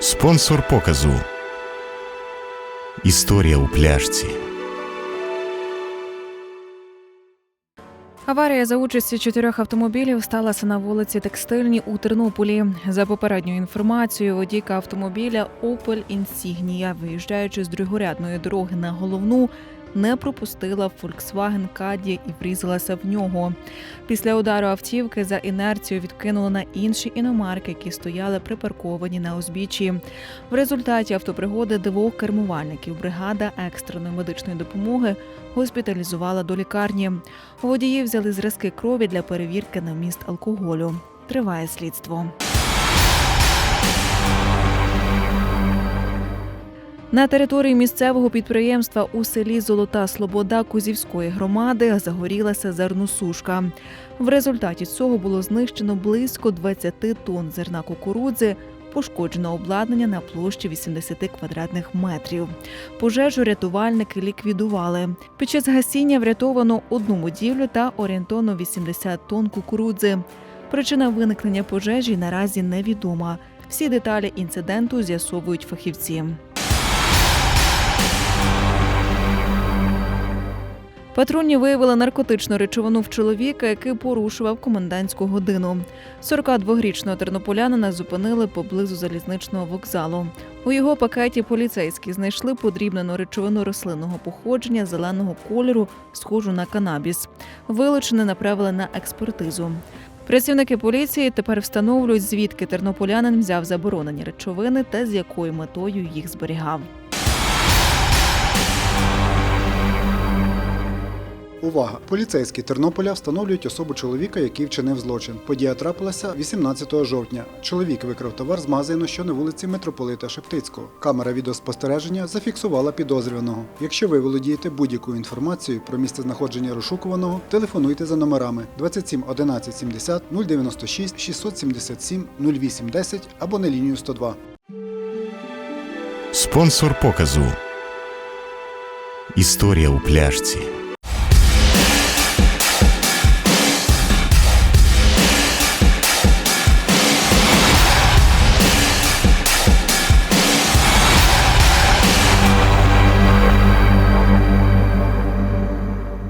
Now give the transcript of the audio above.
Спонсор показу. Історія у пляшці. Аварія за участі чотирьох автомобілів сталася на вулиці Текстильній у Тернополі. За попередньою інформацією, водійка автомобіля Opel Insignia, виїжджаючи з другорядної дороги на головну, не пропустила Volkswagen Caddy і врізалася в нього. Після удару автівки за інерцією відкинула на інші іномарки, які стояли припарковані на узбіччі. В результаті автопригоди двох кермувальників бригада екстреної медичної допомоги госпіталізувала до лікарні. У водіїв взяли зразки крові для перевірки на вміст алкоголю. Триває слідство. На території місцевого підприємства у селі Золота Слобода Кузівської громади загорілася зерносушка. В результаті цього було знищено близько 20 тонн зерна кукурудзи, пошкоджено обладнання на площі 80 квадратних метрів. Пожежу рятувальники ліквідували. Під час гасіння врятовано одну будівлю та орієнтовно 80 тонн кукурудзи. Причина виникнення пожежі наразі невідома. Всі деталі інциденту з'ясовують фахівці. Патрульні виявили наркотичну речовину в чоловіка, який порушував комендантську годину. 42-річного тернополянина зупинили поблизу залізничного вокзалу. У його пакеті поліцейські знайшли подрібнену речовину рослинного походження зеленого кольору, схожу на канабіс. Вилучене направили на експертизу. Працівники поліції тепер встановлюють, звідки тернополянин взяв заборонені речовини та з якою метою їх зберігав. Увага! Поліцейські Тернополя встановлюють особу чоловіка, який вчинив злочин. Подія трапилася 18 жовтня. Чоловік викрав товар з магазину, що на вулиці Митрополита Шептицького. Камера відеоспостереження зафіксувала підозрюваного. Якщо ви володієте будь-якою інформацією про місце знаходження розшукуваного, телефонуйте за номерами 27 11 70 096 677 08 10 або на лінію 102. Спонсор показу. Історія у пляшці.